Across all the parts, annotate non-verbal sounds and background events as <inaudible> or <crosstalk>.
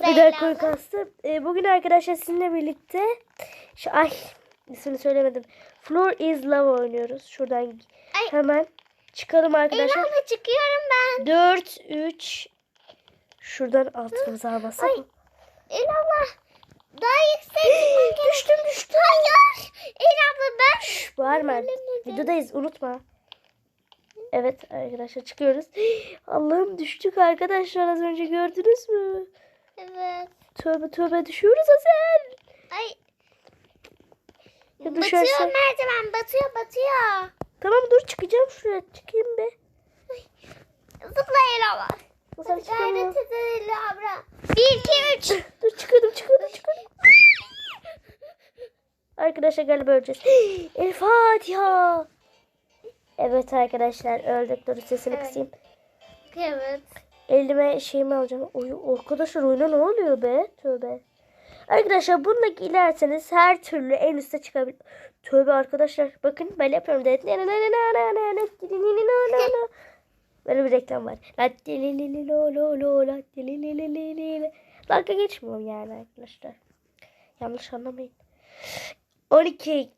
Bir abla? kastım. Ee, bugün arkadaşlar sizinle birlikte şu ay ismini söylemedim. Floor is Love oynuyoruz. Şuradan Ay. hemen çıkalım arkadaşlar. abla çıkıyorum ben. 4 3 Şuradan altımıza almasak. Ay. Abla. Daha yüksek. Düştüm düştüm. Hayır. Abla ben. Şş, bağırma. Videodayız unutma. Evet arkadaşlar çıkıyoruz. Allah'ım düştük arkadaşlar az önce gördünüz mü? Evet. Tövbe tövbe düşüyoruz Hasan. Ay. Ya Batıyor düşersen- merdiven batıyor batıyor. Tamam dur çıkacağım şuraya çıkayım be. Zıpla Leyla abla. Hasan çıkamıyorum. Gayret et Leyla abla. Bir iki üç. Dur çıkıyordum çıkıyordum çıkıyordum. Arkadaşlar galiba öleceğiz. <gasps> El Fatiha. Evet arkadaşlar öldük. Dur sesini Evet. kısayım. Evet. Elime şeyimi alacağım. Oy, arkadaşlar oyuna ne oluyor be? Tövbe. Arkadaşlar bununla ilerseniz her türlü en üste çıkabilir. Tövbe arkadaşlar. Bakın ben yapıyorum. Böyle bir reklam var. Dalga geçmiyorum yani arkadaşlar. Yanlış anlamayın. 12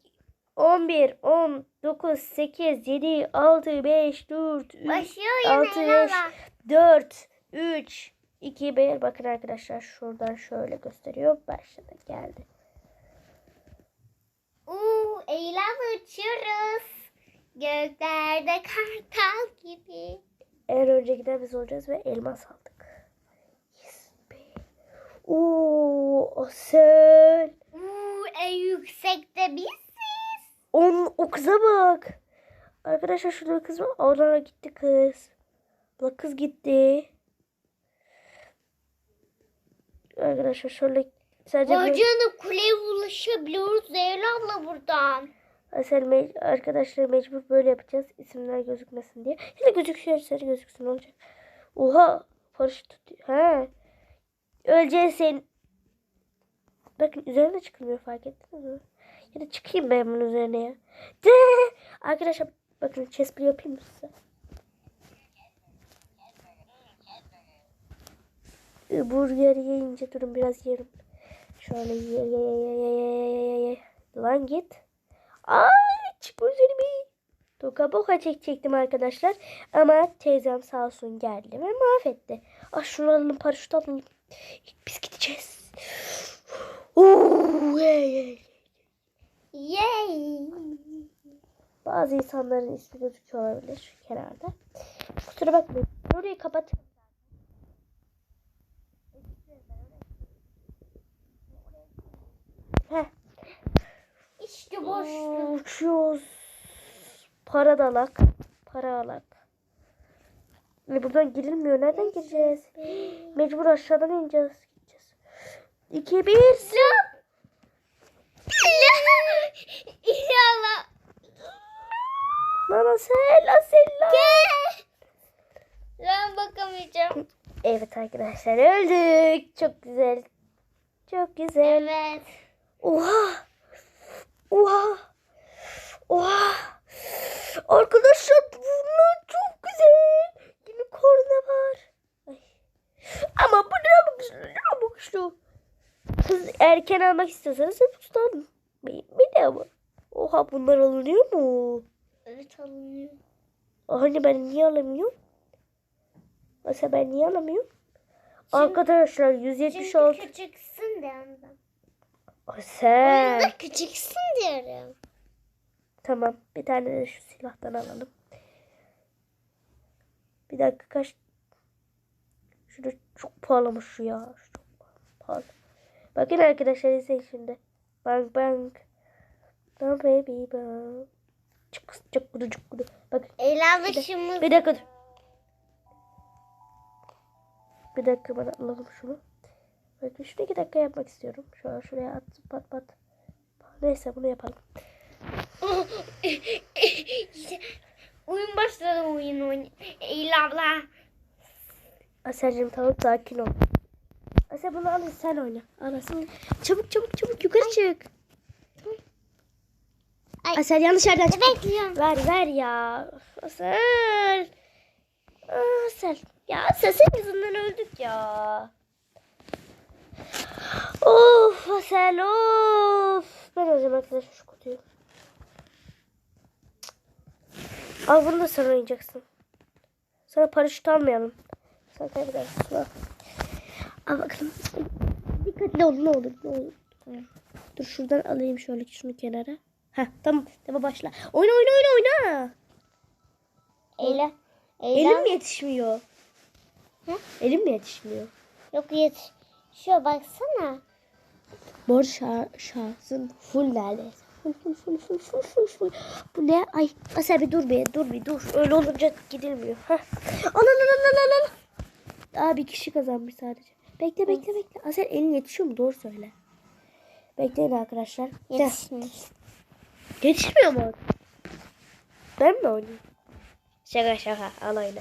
11 10 9 8 7 6 5 4 3 Başlıyor yine 6 Leyla 5 abla. 4 3 2 1 bakın arkadaşlar şuradan şöyle gösteriyor. Başladı geldi. Uuu eylem uçuyoruz. Göklerde kartal gibi. En önce giden biz olacağız ve elmas aldık. Yes be. Oo, Asel. Uuu en yüksekte biziz. On, o kıza bak. Arkadaşlar şurada kız var. Oradan gitti kız. La kız gitti. Arkadaşlar şöyle sadece bir... Bacana kuleye ulaşabiliyoruz Leyla abla buradan. Asel me- arkadaşlar mecbur böyle yapacağız. İsimler gözükmesin diye. Hele gözüküyorsa gözüksün olacak. Oha paraşüt tutuyor. Ha. Öleceğiz sen. Bakın üzerine çıkılmıyor fark ettiniz mi? Ya da çıkayım ben bunun üzerine ya. De! Arkadaşlar bakın chest yapayım mı size? Burger yiyince durun biraz yerim. Şöyle ye ye ye ye ye ye ye ye. Lan git. Ay çıkma üzerime. Toka boka çekecektim arkadaşlar. Ama teyzem sağ olsun geldi ve mahvetti. Ah şunu alalım paraşüt alalım. Biz gideceğiz. Oo, hey, hey. Yay. Bazı insanların ismi gözüküyor olabilir kenarda. Kusura bakmayın. Orayı kapat. Heh. Boşluk. Uçuyoruz. Para dalak. Para alak. E buradan girilmiyor. Nereden gireceğiz? Mecbur aşağıdan ineceğiz. Gideceğiz. 2 1 Zıp. İnşallah. Mama sella sella. Ben bakamayacağım. Evet arkadaşlar öldük. Çok güzel. Çok güzel. Evet. Oha. Oha. Oha. Arkadaşlar bunlar çok güzel. Yine korna var. Ay. Ama bu ne bu güçlü, ne güçlü. Kız erken almak istiyorsanız hep de ama. Oha bunlar alınıyor mu? Evet alınıyor. Hani ben niye alamıyorum? Mesela ben niye alamıyorum? Arkadaşlar Çünkü 176. küçüksün de ondan. Sen. Oyunda küçüksün diyorum. Tamam. Bir tane de şu silahtan alalım. Bir dakika kaç. Şurada çok pahalımış şu ya. Şu çok pahalı. Bakın arkadaşlar izleyin şimdi. Bang bang. Bang baby bang. Çık çık kudu çık kudu. Bakın. Alışımız. Bir dakika dur. Bir dakika bana alalım şunu. Şunu iki dakika yapmak istiyorum. Şöyle şuraya at pat pat. Neyse bunu yapalım. oyun başladı oyun oyun. Eylül abla. Aselcim tamam sakin ol. Asel bunu al sen oyna. Al Asel. Çabuk çabuk çabuk yukarı çık. Ay. Asel yanlış yerden çık. Bekliyorum. Ver ver ya. Asel. Aa, Asel. Ya Asel senin yüzünden öldük ya. Asel of. Ben alacağım arkadaşlar şu kutuyu. Al bunu da sen oynayacaksın. Sana paraşüt almayalım. Sen kaybedersin. Al. Al bakalım. Dikkatli ol ne olur ne olur. Dur şuradan alayım şöyle şunu kenara. Heh tamam. Tamam başla. Oyna oyna oyna oyna. Eyle. Eyle. Elim mi yetişmiyor? Hı? Elim mi yetişmiyor? Yok yet. Şuraya baksana. Mor şa şahsın full neredeyse. Full full full full full full full. Bu ne? Ay Asel bir dur bir dur bir dur. Öyle olunca gidilmiyor. Heh. Al al al al al al. Aa bir kişi kazanmış sadece. Bekle bekle bekle. Asel elin yetişiyor mu? Doğru söyle. Bekleyin arkadaşlar. Yetişmiş. Yetişmiyor mu? Ben mi oynayayım? Şaka şaka al oyna.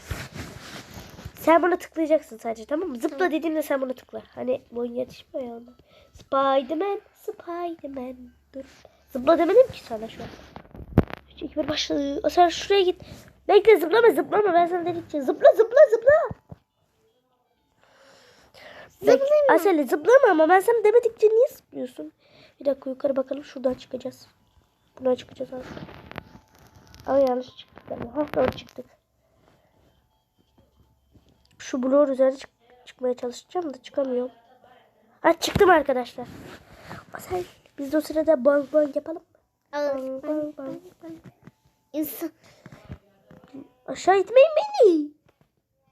Sen buna tıklayacaksın sadece tamam mı? Zıpla dediğimde sen buna tıkla. Hani boyun yetişmiyor ya ona. Spiderman, Spiderman. Dur. Zıpla demedim ki sana şu an. Üç, iki, bir başladı. O sen şuraya git. Bekle zıplama zıplama ben sana dedikçe. Zıpla zıpla zıpla. Zıplayayım mı? Asel zıplama ama ben sana demedikçe niye zıplıyorsun? Bir dakika yukarı bakalım şuradan çıkacağız. Buradan çıkacağız abi. Ama yanlış çıktık. Ha doğru çıktık. Şu bloğun üzerine çık çıkmaya çalışacağım da çıkamıyorum. Ha çıktım arkadaşlar. Asel biz de o sırada bang bang yapalım. Bang bang bang. İnsan. Aşağı itmeyin beni.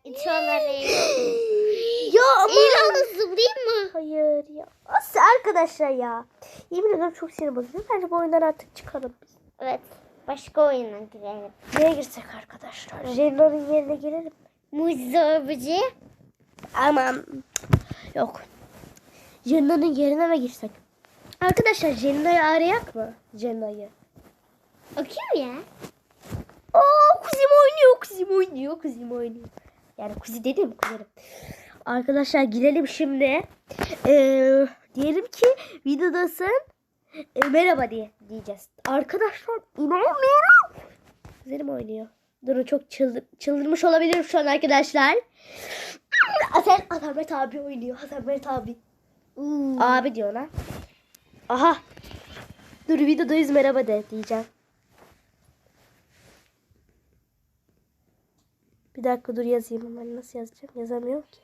İtiyorlar ya <gasps> ama. Eyle zıplayayım mı? Hayır ya. Asıl arkadaşlar ya. Yemin ederim çok sinir bozuyor. Bence bu oyundan artık çıkalım biz. Evet. Başka oyuna girelim. Neye girsek arkadaşlar? Jenna'nın yerine girelim. Muzdorbucu. Aman. Yok. Jenna'nın yerine mi girsek? Arkadaşlar Jenna'yı arayak mı? Jenna'yı. O kim ya? Aa kuzim oynuyor, kuzim oynuyor, kuzim oynuyor. Yani kuzi dedim kuzenim. Arkadaşlar girelim şimdi. Ee, diyelim ki videodasın. Ee, merhaba diye diyeceğiz. Arkadaşlar inanamıyorum. Kuzenim oynuyor. Durun çok çıldır, çıldırmış olabilirim şu an arkadaşlar. Hasan Ahmet abi oynuyor. Ahmet abi. Abi diyor lan. Aha. Dur videodayız merhaba de diyeceğim. Bir dakika dur yazayım hemen. Nasıl yazacağım? Yazamıyorum ki.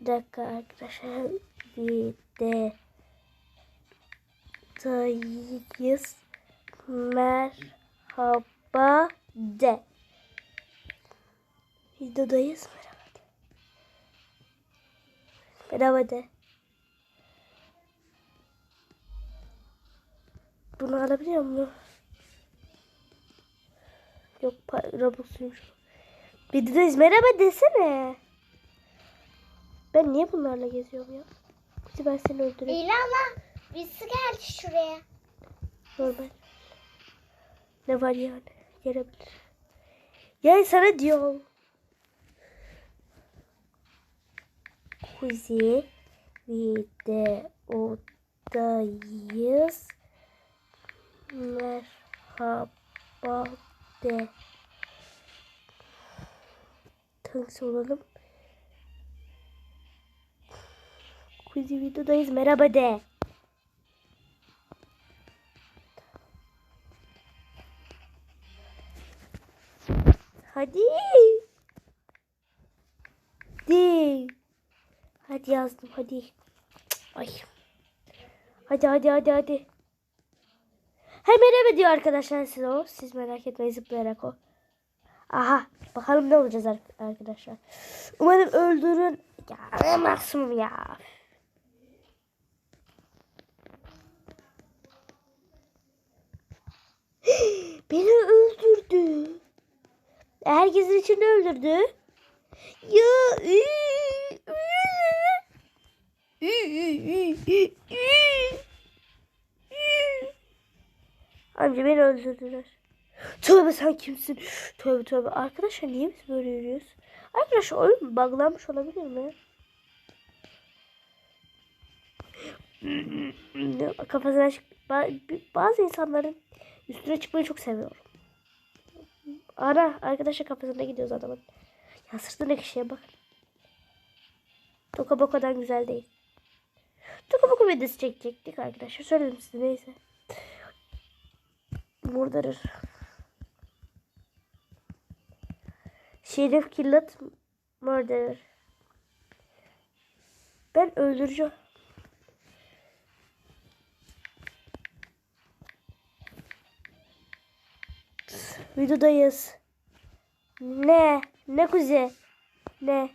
Bir dakika arkadaşlar. Bir de dayız merhaba de. Videodayız merhaba de. Merhaba de. Bunu alabiliyor muyum? Yok Robux'uymuş. Videodayız merhaba desene. Ben niye bunlarla geziyorum ya? Hadi ben seni öldüreyim. Eyle Allah. Birisi geldi şuraya. Normal. Ne var yani? Gelebilir. Yani sana diyor. Kuzi videodayız. Merhaba de. Hangisi olalım? Kuzi videodayız. Merhaba de. Hadi. Hadi. Hadi yazdım hadi. Ay. Hadi hadi hadi hadi. Hemen merhaba diyor arkadaşlar size o. Siz merak etmeyin zıplayarak o. Aha. Bakalım ne olacağız ar- arkadaşlar. Umarım öldürün. Ya ne maksimum ya. <gasps> Beni öldürdü. Herkesin içinde öldürdü. Ya. Amca beni öldürdüler. Tövbe sen kimsin? Tövbe tövbe. Arkadaşlar niye biz böyle yürüyoruz? Arkadaşlar oyun buglanmış olabilir mi? Kafasına çık. ba- Bazı insanların üstüne çıkmayı çok seviyorum. Ara arkadaşlar kafasında gidiyoruz adamın. Ya sırtındaki şeye bak. Toka bokadan güzel değil. Toka boka videosu çekecektik arkadaşlar. Söyledim size neyse. Murderer. Şerif Killat Murderer. Ben öldüreceğim. Videodayız. Ne? Ne kuzi? Ne?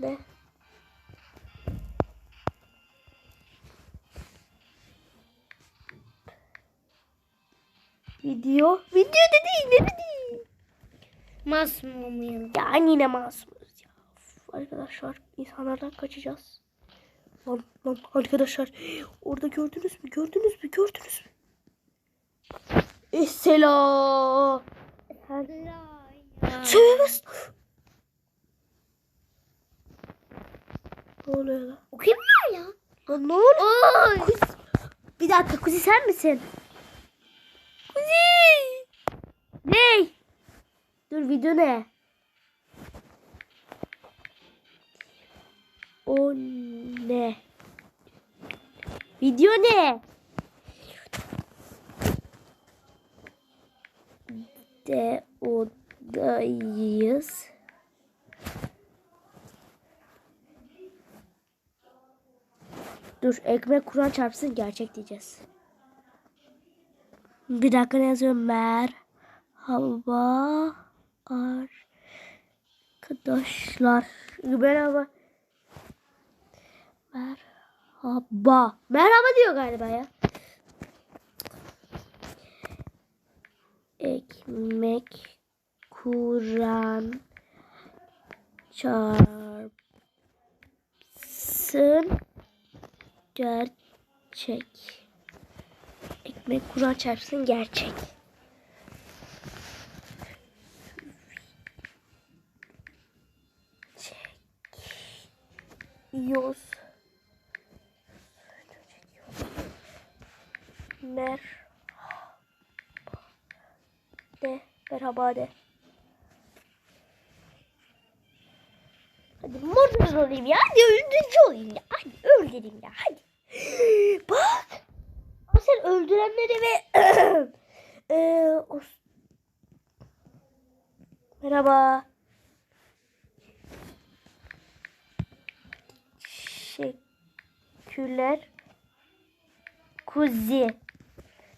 Ne? Video. Video dedi. Ne dedi? Masum olmayalım. Ya yine masumuz ya. Arkadaşlar insanlardan kaçacağız. Lan lan arkadaşlar orada gördünüz mü? Gördünüz mü? Gördünüz mü? Esela. Söyleyemez. Ne oluyor lan? O kim var ya? Lan ne oluyor? Oy. Kuzi. Bir dakika Kuzi sen misin? Kuzi. Ne? Dur video ne? O ne? Video ne? De odayız. Dur ekmek kuran çarpsın gerçek diyeceğiz. Bir dakika ne yazıyor? Merhaba arkadaşlar. Merhaba. Merhaba. Merhaba diyor galiba ya. Ekmek kuran çarpsın gerçek. Ekmek kuran çarpsın gerçek. Çekiyoruz. Mer de merhaba de. Hadi murder olayım ya. Hadi öldürücü olayım ya. Hadi öldüreyim ya. Hadi. <gasps> Bak. Ama sen öldürenleri ve <clears throat> eee, o... Merhaba. Teşekkürler. Kuzi.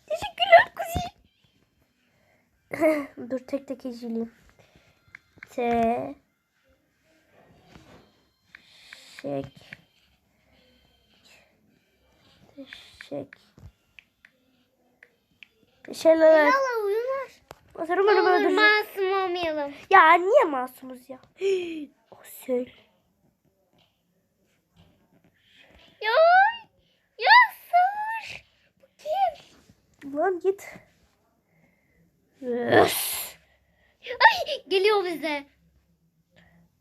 Teşekkürler Kuzi. <laughs> Dur tek tek ezileyim. Te şek teşekkürler. Yalla uyumaz. Masarım Olur öldürecek. masum olmayalım. Ya niye masumuz ya? <gasps> o söyle. Ya. Ya. Bu kim? Lan git. Ay geliyor bize.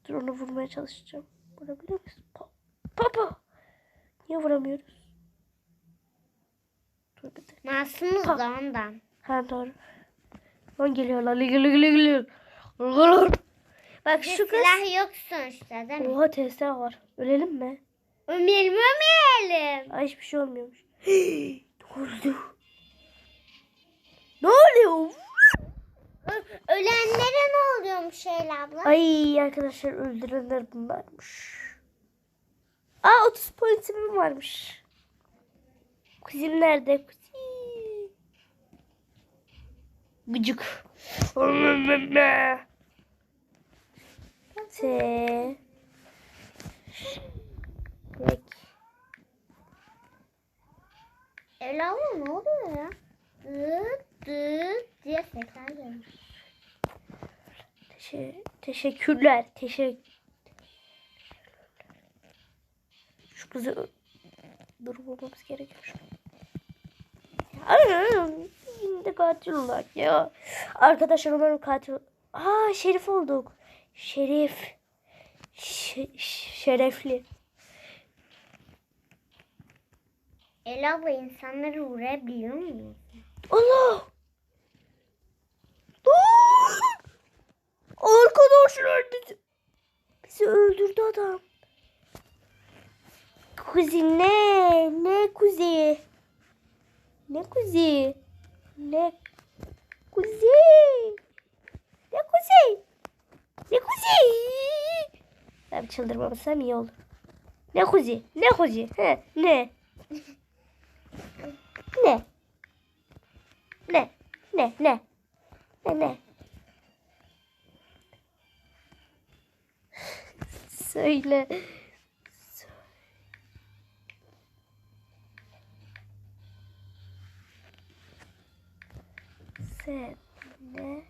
Dur onu vurmaya çalışacağım. Vurabiliyor muyuz? Pa Papa. Niye vuramıyoruz? Dur bir dakika. Masumuz da ondan. Ha doğru. Lan geliyor lan. Geliyor geliyor geliyor. Bak Bir şu kız. silah yok sonuçta değil mi? Oha testere var. Ölelim mi? Ölmeyelim ölmeyelim. Ay hiçbir şey olmuyormuş. <gasps> ne oldu? Ne oluyor? Ölenlere ne oluyormuş Şeyla abla? Ay arkadaşlar öldürenler bunlarmış. Aa 30 pointim varmış. Kuzim nerede? Kuzim. Gıcık. Te. Şeyla abla ne oluyor ya? Dıt dıt diye sesler geliyor. Teşe teşekkürler. Teşekkür. Şu kızı dur bulmamız gerekiyor. De katil olarak ya. Arkadaşlar umarım katil. Aa şerif olduk. Şerif. Şe- şerefli. Ela abla insanları vurabiliyor mu? Allah. Arkadaşlar. öldürdü adam. Kuzi ne? Ne kuzi? Ne kuzi? Ne kuzi? Ne kuzi? Ne kuzi? Ben çıldırmamasam iyi olur. Ne kuzi? Ne kuzi? He, ne? Ne? Ne? Ne? Ne? Ne? Ne? Söyle. Ne?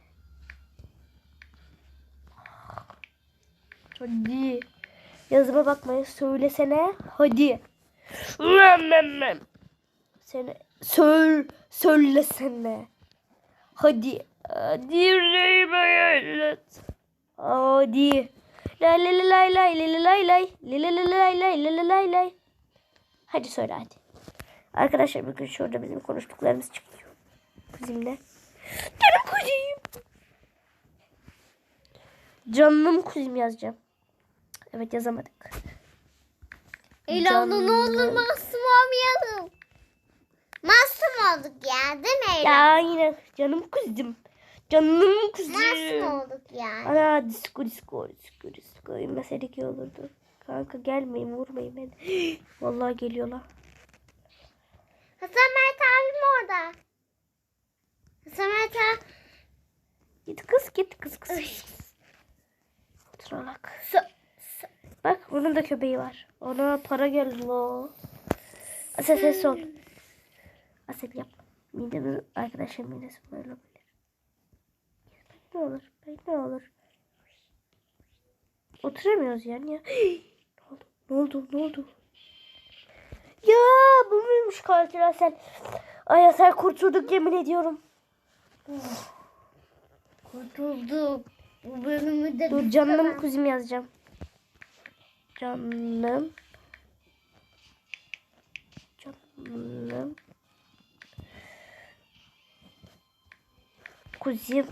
Hadi. Yazıma bakmayın. Söylesene. Hadi. Seni söyle söylesene. Hadi. Hadi Reymen. Hadi. Lay lay lay lay lay lay lay lay lay lay lay lay lay lay. Hadi söyle hadi. Arkadaşlar bakın şurada bizim konuştuklarımız çıkıyor. Bizimle. Canım kuzum. Canım kuzum yazacağım. Evet yazamadık. Elan'da ne olur masum olmayalım. Masum olduk ya değil mi Elan? Ya yine canım kuzum. Canım kuzum. Masum olduk yani. Ana disco disco disco. İnmeseydik iyi olurdu. Kanka gelmeyin vurmayın beni. <gasps> Vallahi geliyorlar. Hasan Mert abim orada. Hasan Mert abi. Git kız git kız kız. Ay. Oturalak. So- so- Bak onun da köpeği var. Ona para geldi lo. Asel ses ol. Asel yap. Midemiz arkadaşlar midesi böyle. Ne olur? Ne olur? Oturamıyoruz yani ya. <gasps> ne oldu? Ne oldu? Ne oldu? Ya bu muymuş katil Asel? Ay Asel kurtulduk yemin ediyorum. Kurtulduk. Bu bölümü de Dur canım kuzum yazacağım. Canım. Canım. Kuzum.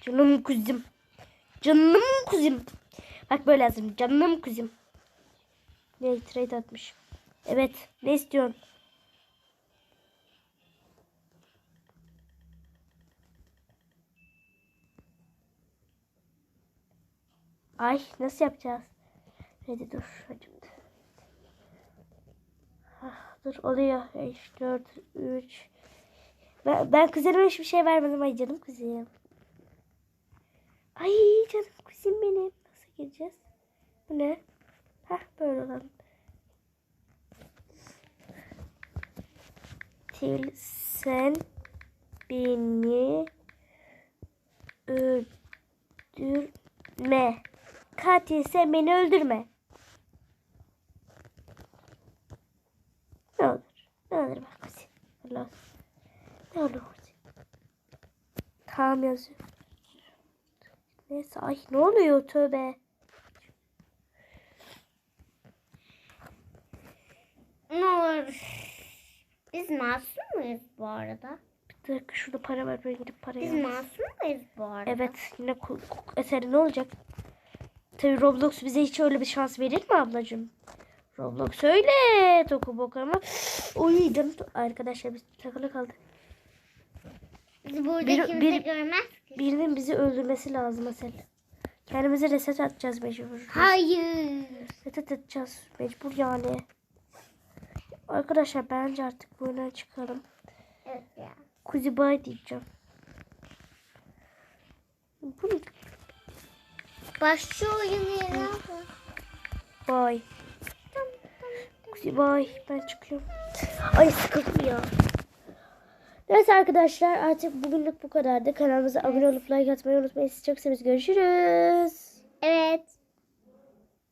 Canım kuzum. Canım kuzum. Bak böyle yazdım. Canım kuzum. Ne trade atmış. Evet. Ne istiyorsun? Ay nasıl yapacağız? Hadi dur. Acıktı. Ah, dur oluyor. 5, 4, 3. Ben, ben kuzenime hiçbir şey vermedim. Ay canım kuzum. Ay canım kuzum benim. Nasıl gireceğiz? Bu ne? Hah böyle olan. Til sen beni öldürme. Katil sen beni öldürme. Ne olur. Ne olur bak kuzum. Allah. Ne olur kuzum. Tamam yazıyor. Neyse ay ne oluyor tövbe. Ne olur. Biz masum muyuz bu arada? Bir dakika şurada para var ben gidip Biz parayı alayım. masum muyuz bu arada? Evet yine eseri ne olacak? Tabii Roblox bize hiç öyle bir şans verir mi ablacığım? Roblox öyle toku bok ama. Canım arkadaşlar biz takılı kaldık. Biz burada Bir- kimse bir- görmez ki. Birinin bizi öldürmesi lazım Asel. Kendimize reset atacağız mecbur. Hayır. Reset atacağız mecbur yani. Arkadaşlar bence artık bu oyundan çıkalım. Evet ya. Kuzi bay diyeceğim. Bu? Başka oyun yeri. Bay. Kuzi bay. Ben çıkıyorum. Ay sıkıldım ya. Neyse arkadaşlar artık bugünlük bu kadardı. Kanalımıza abone olup like atmayı unutmayın. Sizi çok seviyoruz. Görüşürüz. Evet.